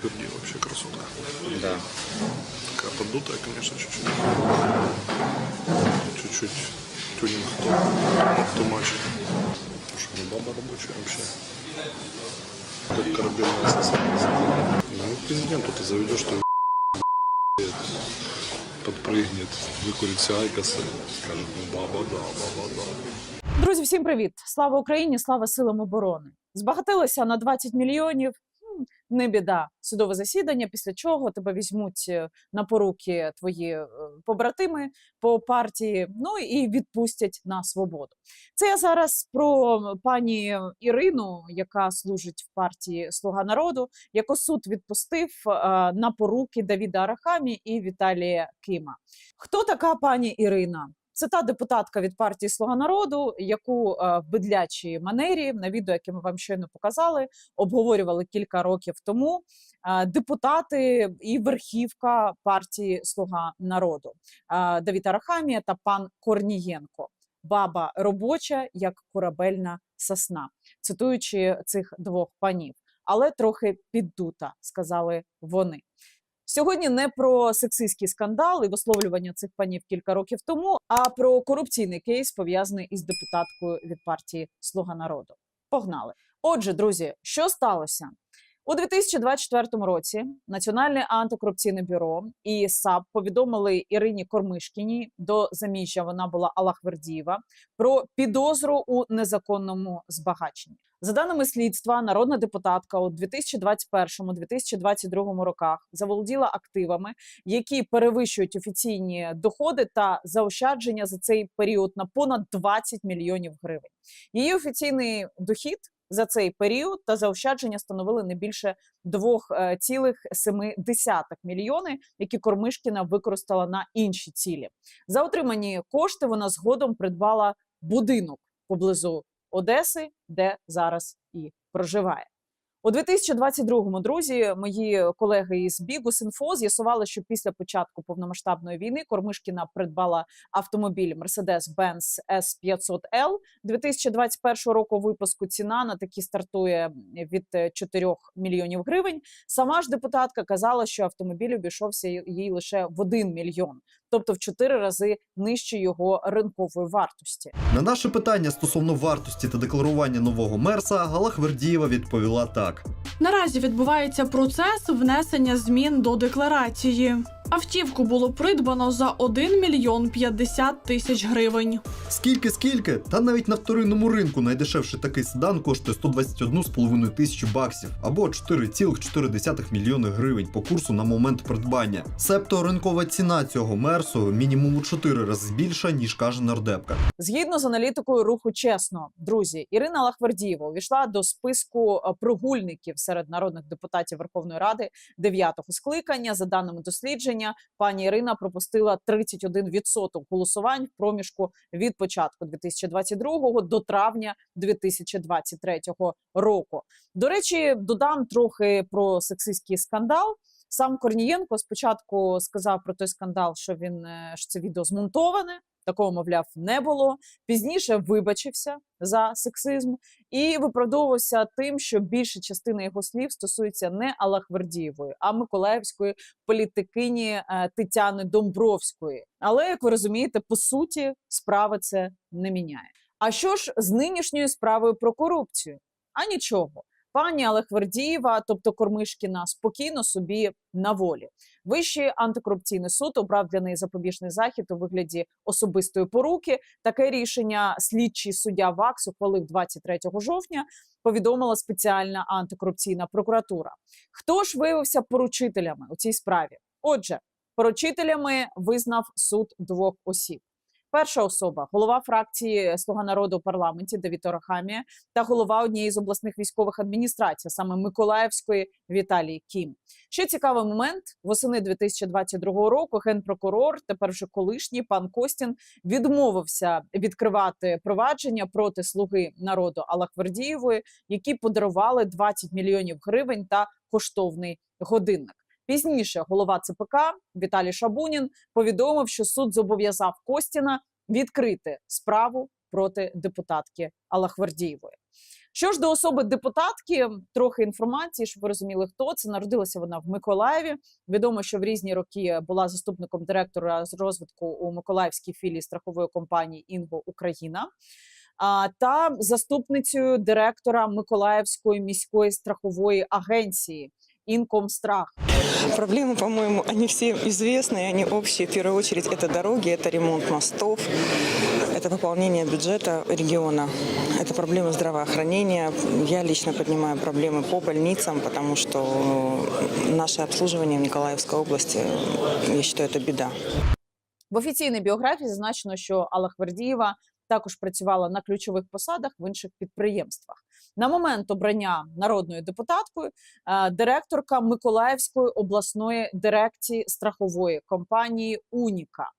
Аллахверди вообще красота. Да. Такая поддутая, конечно, чуть-чуть. Чуть-чуть тюнинг то, то матч. Что, ну баба рабочая вообще. Как корабельная сосна. Ну, президенту-то заведешь, что подпрыгнет, выкурит айкосы, скажет, ну баба, да, баба, да. Друзі, всім привіт! Слава Україні! Слава силам оборони! Збагатилися на 20 мільйонів. Не біда, судове засідання, після чого тебе візьмуть е, на поруки твої е, побратими по партії, ну і відпустять на свободу. Це я зараз про пані Ірину, яка служить в партії Слуга народу, яку суд відпустив е, на поруки Давіда Арахамі і Віталія Кима. Хто така пані Ірина? Це та депутатка від партії Слуга народу, яку е, в бедлячій манері на відео, яке ми вам щойно показали, обговорювали кілька років тому. е, Депутати і верхівка партії Слуга народу е, Давід Арахамія та пан Корнієнко. Баба робоча, як корабельна сосна, цитуючи цих двох панів, але трохи піддута, сказали вони. Сьогодні не про сексистський скандал і висловлювання цих панів кілька років тому, а про корупційний кейс пов'язаний із депутаткою від партії Слуга народу. Погнали! Отже, друзі, що сталося? У 2024 році Національне антикорупційне бюро і САП повідомили Ірині Кормишкіній до заміжжя. Вона була Аллахвердієва про підозру у незаконному збагаченні. За даними слідства, народна депутатка у 2021-2022 роках заволоділа активами, які перевищують офіційні доходи та заощадження за цей період на понад 20 мільйонів гривень. Її офіційний дохід за цей період та заощадження становили не більше 2,7 мільйони, які Кормишкіна використала на інші цілі. За отримані кошти вона згодом придбала будинок поблизу Одеси, де зараз і проживає. У 2022-му, друзі, мої колеги із Бігус.Інфо з'ясували, що після початку повномасштабної війни Кормишкіна придбала автомобіль Mercedes-Benz S500L 2021 року випуску. Ціна на такі стартує від е, 4 мільйонів гривень. Сама ж депутатка казала, що автомобіль обійшовся їй лише в 1 мільйон, тобто в 4 рази нижче його ринкової вартості. На наше питання стосовно вартості та декларування нового мерса Галахвердієва відповіла так. Наразі відбувається процес внесення змін до декларації. Автівку було придбано за 1 мільйон 50 тисяч гривень. Скільки скільки? Та навіть на вторинному ринку найдешевший такий седан коштує 121,5 тисячі баксів або 4,4 мільйони гривень по курсу на момент придбання. Себто ринкова ціна цього мерсу мінімум у 4 рази більша, ніж каже нардепка. Згідно з аналітикою руху чесно, друзі, Ірина Лахвердієва увійшла до списку е, прогульників серед народних депутатів Верховної Ради дев'ятого скликання. За даними дослідження, пані Ірина пропустила 31% голосувань в проміжку від початку 2022 до травня 2023 року. До речі, додам трохи про сексистський скандал. Сам Корнієнко спочатку сказав про той скандал, що він е, що це відео змонтоване. Такого, мовляв, не було. Пізніше вибачився за сексизм і виправдовувався тим, що більша частина його слів стосується не Аллахвердієвої, а Миколаївської політикині е, Тетяни Домбровської. Але як ви розумієте, по суті, справи це не міняє. А що ж з нинішньою справою про корупцію? А нічого. Пані Алехвердієва, тобто Кормишкіна, спокійно собі на волі. Вищий антикорупційний суд обрав для неї запобіжний захід у вигляді особистої поруки. Таке рішення слідчий суддя ВАКС ухвалив 23 жовтня. Повідомила спеціальна антикорупційна прокуратура. Хто ж виявився поручителями у цій справі? Отже, поручителями визнав суд двох осіб. Перша особа голова фракції Слуга народу у парламенті Давід Орахамія та голова однієї з обласних військових адміністрацій, саме Миколаївської Віталій Кім. Ще цікавий момент восени 2022 року. Генпрокурор, тепер вже колишній пан Костін, відмовився відкривати провадження проти слуги народу Аллахвердієвої, які подарували 20 мільйонів гривень та коштовний годинник. Пізніше голова ЦПК Віталій Шабунін повідомив, що суд зобов'язав Костіна відкрити справу проти депутатки Аллахвердієвої. Що ж до особи депутатки, трохи інформації, щоб ви розуміли, хто це. Народилася вона в Миколаєві. Відомо, що в різні роки була заступником директора з розвитку у Миколаївській філії страхової компанії Інго Україна. Та заступницею директора Миколаївської міської страхової агенції Інкомстрах. Проблемы, по-моему, они всем известны, и они общие. В первую очередь это дороги, это ремонт мостов, это пополнение бюджета региона, это проблемы здравоохранения. Я лично поднимаю проблемы по больницам, потому что наше обслуживание в Николаевской области, я считаю, это беда. В офіційній біографії зазначено, що Алла Хвердієва також працювала на ключових посадах в інших підприємствах. На момент обрання народною депутаткою е, директорка Миколаївської обласної дирекції страхової компанії Уніка.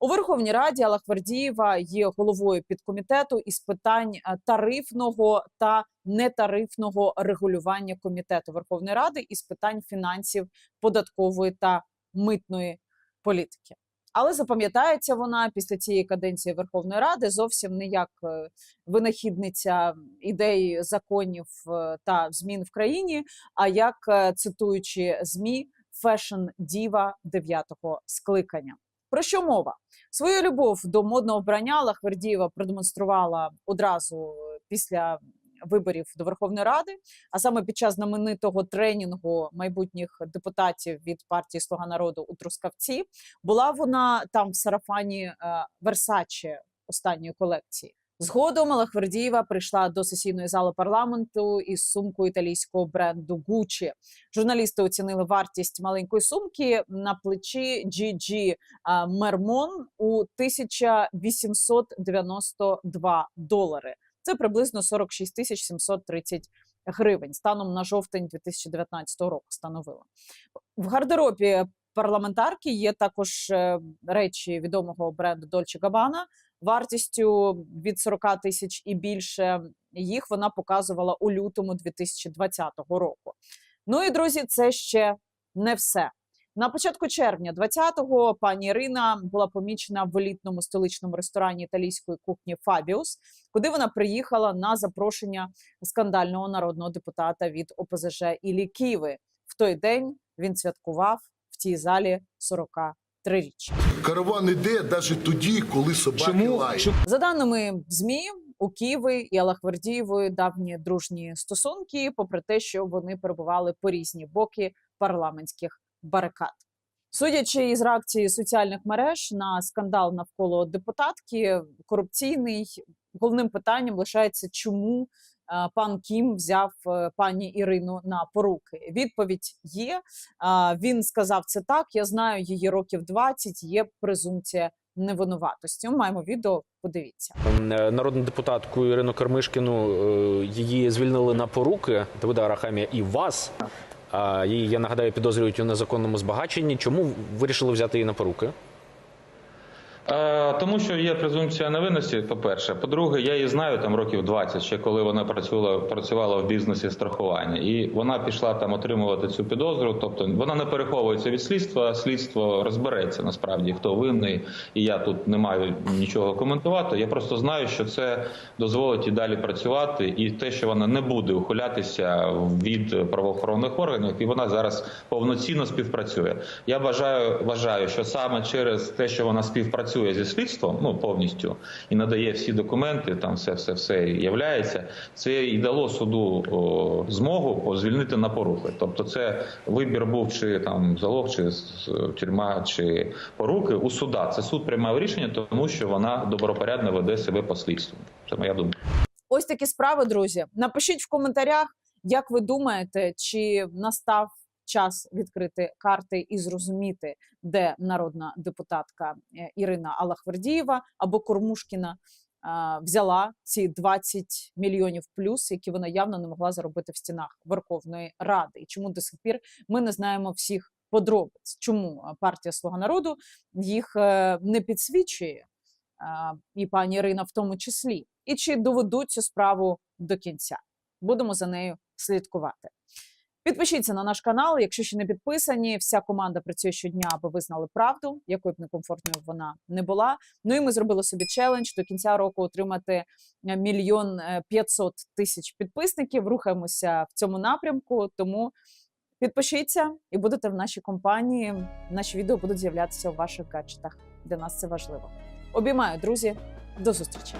У Верховній Раді Алла Хвердієва є головою підкомітету із питань е, тарифного та нетарифного регулювання комітету Верховної Ради із питань фінансів, податкової та митної політики. Але запам'ятається вона після цієї каденції Верховної Ради зовсім не як е, винахідниця ідей законів е, та змін в країні, а як е, цитуючи змі фешн діва дев'ятого скликання. Про що мова? Свою любов до модного вбрання Лахвердієва продемонструвала одразу після виборів до Верховної Ради, а саме під час знаменитого тренінгу майбутніх депутатів від партії Слуга народу у Трускавці. Була вона там в сарафані Версаче останньої колекції. Згодом Лахвердієва прийшла до сесійної зали парламенту із сумкою італійського бренду Gucci. Журналісти оцінили вартість маленької сумки на плечі GG а, Мермон у 1892 долари. Це приблизно 46 тисяч 730 гривень. Станом на жовтень 2019 року становила. В гардеробі парламентарки є також е, речі відомого бренду Dolce Gabbana вартістю від 40 тисяч і більше. Їх вона показувала у лютому 2020 року. Ну і друзі, це ще не все. На початку червня 20-го пані Ірина була помічена в елітному столичному ресторані італійської кухні Фабіус, куди вона приїхала на запрошення скандального народного депутата від ОПЗЖ Іллі Киви. В той день він святкував в цій залі 43-річчя. Караван іде навіть тоді, коли собаки Чому, лають. За даними ЗМІ, у Києві і Алахвердієвої давні дружні стосунки, попри те, що вони перебували по різні боки парламентських барикад. Судячи із реакції соціальних мереж на скандал навколо депутатки, корупційний головним питанням лишається, чому е, пан Кім взяв е, пані Ірину на поруки. Відповідь є. А, Він сказав це так. Я знаю її років 20, Є презумпція невинуватості. Маємо відео. Подивіться. е, народну депутатку Ірину Кармишкіну е, її звільнили на поруки Давида Арахамія і вас. Її, я нагадаю, підозрюють у незаконному збагаченні. Чому вирішили взяти її на поруки? Е, Тому що є презумпція невинності, по-перше. По-друге, я її знаю там років 20, ще коли вона працювала, працювала в бізнесі страхування. І вона пішла там отримувати цю підозру. Тобто вона не переховується від слідства, слідство розбереться насправді, хто винний. І я тут не маю нічого коментувати. Я просто знаю, що це дозволить і далі працювати, і те, що вона не буде ухилятися від правоохоронних органів, і вона зараз повноцінно співпрацює. Я бажаю, вважаю, що саме через те, що вона співпрацює зі слідством, ну повністю і надає всі документи, там все, все, все являється. Це і дало суду о, змогу о, звільнити на поруки. Тобто, це вибір був чи там залог, чи тюрма, чи поруки у суда. Це суд приймав рішення, тому що вона добропорядно веде себе по слідству. Це моя думка. Ось такі справи, друзі. Напишіть в коментарях, як ви думаєте, чи настав час відкрити карти і зрозуміти, де народна депутатка е, Ірина Алахвердієва або Кормушкіна взяла ці 20 мільйонів плюс, які вона явно не могла заробити в стінах Верховної Ради. І чому до сих пір ми не знаємо всіх подробиць, чому е, партія Слуга народу їх е, не підсвічує, і пані Ірина в тому числі, і чи доведуть цю справу до кінця. Будемо за нею слідкувати. Підпишіться на наш канал, якщо ще не підписані. Вся команда працює щодня, аби ви знали правду, якою б некомфортною вона не була. Ну і ми зробили собі челендж до кінця року отримати е, мільйон е, п'ятсот тисяч підписників. Рухаємося в цьому напрямку. Тому підпишіться і будете в нашій компанії. Наші відео будуть з'являтися у ваших гаджетах. Для нас це важливо. Обіймаю, друзі. До зустрічі.